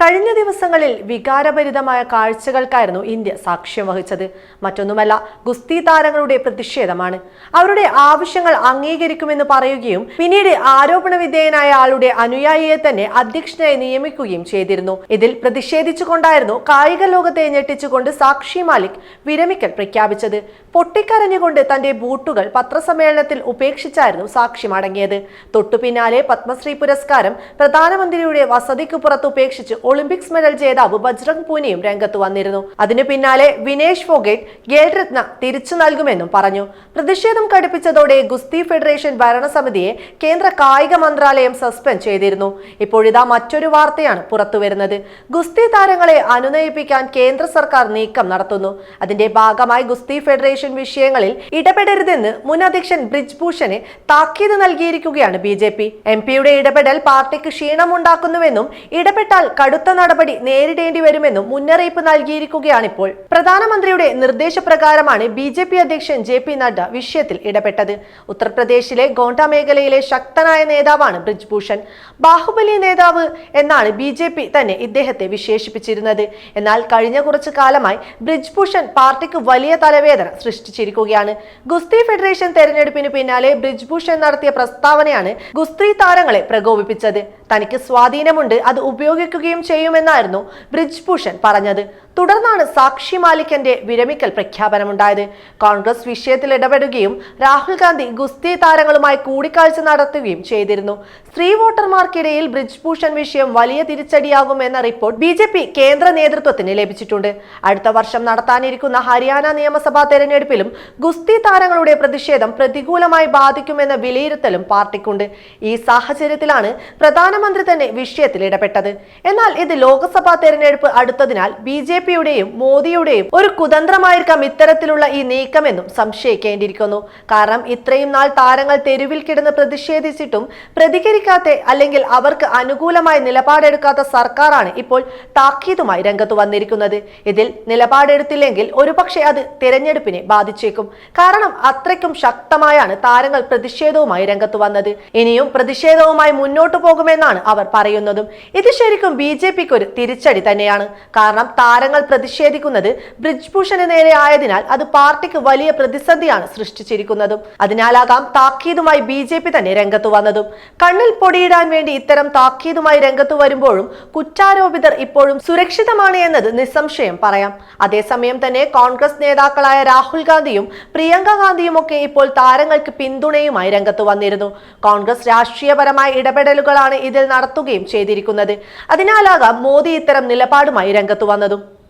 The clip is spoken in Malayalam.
കഴിഞ്ഞ ദിവസങ്ങളിൽ വികാരഭരിതമായ കാഴ്ചകൾക്കായിരുന്നു ഇന്ത്യ സാക്ഷ്യം വഹിച്ചത്. മറ്റൊന്നുമല്ല ഗുസ്തി താരങ്ങളുടെ പ്രതിഷേധമാണ്. അവരുടെ ആവശ്യങ്ങൾ അംഗീകരിക്കുമെന്ന് പറയുകയും പിന്നീട് ആരോപണ വിധേയനായ ആളുടെ അനുയായിയെ തന്നെ അധ്യക്ഷനായി നിയമിക്കുകയും ചെയ്തിരുന്നു. ഇതിൽ പ്രതിഷേധിച്ചുകൊണ്ടായിരുന്നു കായിക ലോകത്തെ ഞെട്ടിച്ചുകൊണ്ട് സാക്ഷി മാലിക് വിരമിക്കൽ പ്രഖ്യാപിച്ചത്. പൊട്ടിക്കരഞ്ഞുകൊണ്ട് തന്റെ ബൂട്ടുകൾ പത്രസമ്മേളനത്തിൽ ഉപേക്ഷിച്ചായിരുന്നു സാക്ഷി മടങ്ങിയത് തൊട്ടുപിന്നാലെ പത്മശ്രീ പുരസ്കാരം പ്രധാനമന്ത്രിയുടെ വസതിക്ക് പുറത്ത് ഉപേക്ഷിച്ച് ഒളിമ്പിക്സ് മെഡൽ ജേതാവ് ബജ്രംഗ് പൂനിയും രംഗത്ത് വന്നിരുന്നു. അതിനു പിന്നാലെ വിനേഷ് ഫോഗേറ്റ് ഖേൽരത്ന തിരിച്ചു നൽകുമെന്നും പറഞ്ഞു. പ്രതിഷേധം കടുപ്പിച്ചതോടെ ഗുസ്തി ഫെഡറേഷൻ ഭരണസമിതിയെ കേന്ദ്ര കായിക മന്ത്രാലയം സസ്പെൻഡ് ചെയ്തിരുന്നു. ഇപ്പോഴിതാ മറ്റൊരു വാർത്തയാണ് പുറത്തുവരുന്നത്. ഗുസ്തി താരങ്ങളെ അനുനയിപ്പിക്കാൻ കേന്ദ്ര സർക്കാർ നീക്കം നടത്തുന്നു. അതിന്റെ ഭാഗമായി ഗുസ്തി ഫെഡറേഷൻ വിഷയങ്ങളിൽ ഇടപെടരുതെന്ന് മുൻ അധ്യക്ഷൻ ബ്രിജ് ഭൂഷന് താക്കീത് നൽകിയിരിക്കുകയാണ് ബി ജെ പി. എം പിയുടെ ഇടപെടൽ പാർട്ടിക്ക് ക്ഷീണമുണ്ടാക്കുന്നുവെന്നും ഇടപെട്ടാൽ കടുത്ത നടപടി നേരിടേണ്ടി വരുമെന്നും മുന്നറിയിപ്പ് നൽകിയിരിക്കുകയാണിപ്പോൾ. പ്രധാനമന്ത്രിയുടെ നിർദ്ദേശപ്രകാരമാണ് ബി ജെ പി അധ്യക്ഷൻ ജെ പി നഡ്ഡ വിഷയത്തിൽ ഇടപെട്ടത്. ഉത്തർപ്രദേശിലെ ഗോണ്ട മേഖലയിലെ ശക്തനായ നേതാവാണ് ബ്രിജ്ഭൂഷൺ. ബാഹുബലി നേതാവ് എന്നാണ് ബി ജെ പി തന്നെ ഇദ്ദേഹത്തെ വിശേഷിപ്പിച്ചിരുന്നത്. എന്നാൽ കഴിഞ്ഞ കുറച്ചു കാലമായി ബ്രിജ്ഭൂഷൺ പാർട്ടിക്ക് വലിയ തലവേദന സൃഷ്ടിച്ചിരിക്കുകയാണ്. ഗുസ്തി ഫെഡറേഷൻ തെരഞ്ഞെടുപ്പിന് പിന്നാലെ ബ്രിജ്ഭൂഷൺ നടത്തിയ പ്രസ്താവനയാണ് ഗുസ്തി താരങ്ങളെ പ്രകോപിപ്പിച്ചത്. തനിക്ക് സ്വാധീനമുണ്ട് അത് ഉപയോഗിക്കുകയും ചെയ്യുമെന്നായിരുന്നു ബ്രിജ്ഭൂഷൺ പറഞ്ഞത്. തുടർന്നാണ് സാക്ഷി മാലിക്കന്റെ വിരമിക്കൽ പ്രഖ്യാപനമുണ്ടായത്. കോൺഗ്രസ് വിഷയത്തിൽ ഇടപെടുകയും രാഹുൽ ഗാന്ധി ഗുസ്തി താരങ്ങളുമായി കൂടിക്കാഴ്ച നടത്തുകയും ചെയ്തിരുന്നു. സ്ത്രീ വോട്ടർമാർക്കിടയിൽ ബ്രിജ് ഭൂഷൺ വിഷയം വലിയ തിരിച്ചടിയാകും എന്ന റിപ്പോർട്ട് ബി കേന്ദ്ര നേതൃത്വത്തിന് ലഭിച്ചിട്ടുണ്ട്. അടുത്ത വർഷം നടത്താനിരിക്കുന്ന ഹരിയാന നിയമസഭാ തെരഞ്ഞെടുപ്പിലും ഗുസ്തി താരങ്ങളുടെ പ്രതിഷേധം പ്രതികൂലമായി ബാധിക്കുമെന്ന വിലയിരുത്തലും പാർട്ടിക്കുണ്ട്. ഈ സാഹചര്യത്തിലാണ് പ്രധാനമന്ത്രി തന്നെ വിഷയത്തിൽ ഇടപെട്ടത്. എന്നാൽ ഇത് ലോക്സഭാ തെരഞ്ഞെടുപ്പ് അടുത്തതിനാൽ ബി ജെ പിയുടെയും മോദിയുടെയും ഒരു കുതന്ത്രമായിരിക്കാം ഇത്തരത്തിലുള്ള ഈ നീക്കമെന്നും സംശയിക്കേണ്ടിയിരിക്കുന്നു. കാരണം ഇത്രയും നാൾ താരങ്ങൾ തെരുവിൽ കിടന്ന് പ്രതിഷേധിച്ചിട്ടും പ്രതികരിക്കാത്ത അല്ലെങ്കിൽ അവർക്ക് അനുകൂലമായി നിലപാടെടുക്കാത്ത സർക്കാരാണ് ഇപ്പോൾ താക്കീതുമായി രംഗത്ത് വന്നിരിക്കുന്നത്. ഇതിൽ നിലപാടെടുത്തില്ലെങ്കിൽ ഒരുപക്ഷെ അത് തിരഞ്ഞെടുപ്പിനെ ബാധിച്ചേക്കും. കാരണം അത്രയ്ക്കും ശക്തമായാണ് താരങ്ങൾ പ്രതിഷേധവുമായി രംഗത്ത് വന്നത്. ഇനിയും പ്രതിഷേധവുമായി മുന്നോട്ടു പോകുമെന്നാണ് അവർ പറയുന്നതും. ഇത് ശരിക്കും ബി ജെ പിക്ക് ഒരു തിരിച്ചടി തന്നെയാണ്. കാരണം താരങ്ങൾ പ്രതിഷേധിക്കുന്നത് ബ്രിജ്ഭൂഷന് നേരെ ആയതിനാൽ അത് പാർട്ടിക്ക് വലിയ പ്രതിസന്ധിയാണ് സൃഷ്ടിച്ചിരിക്കുന്നതും. അതിനാലാകാം താക്കീതുമായി ബി ജെ പി തന്നെ രംഗത്തു വന്നതും. കണ്ണിൽ പൊടിയിടാൻ വേണ്ടി ഇത്തരം താക്കീതുമായി രംഗത്തു വരുമ്പോഴും കുറ്റാരോപിതർ ഇപ്പോഴും സുരക്ഷിതമാണ് എന്നത് നിസ്സംശയം പറയാം. അതേസമയം തന്നെ കോൺഗ്രസ് നേതാക്കളായ രാഹുൽ ഗാന്ധിയും പ്രിയങ്ക ഗാന്ധിയും ഒക്കെ ഇപ്പോൾ താരങ്ങൾക്ക് പിന്തുണയുമായി രംഗത്ത് വന്നിരുന്നു. കോൺഗ്രസ് രാഷ്ട്രീയപരമായ ഇടപെടലുകളാണ് ഇതിൽ നടത്തുകയും ചെയ്തിരിക്കുന്നത്. അതിനാലാകാം മോദി ഇത്തരം നിലപാടുമായി രംഗത്ത് വന്നതും.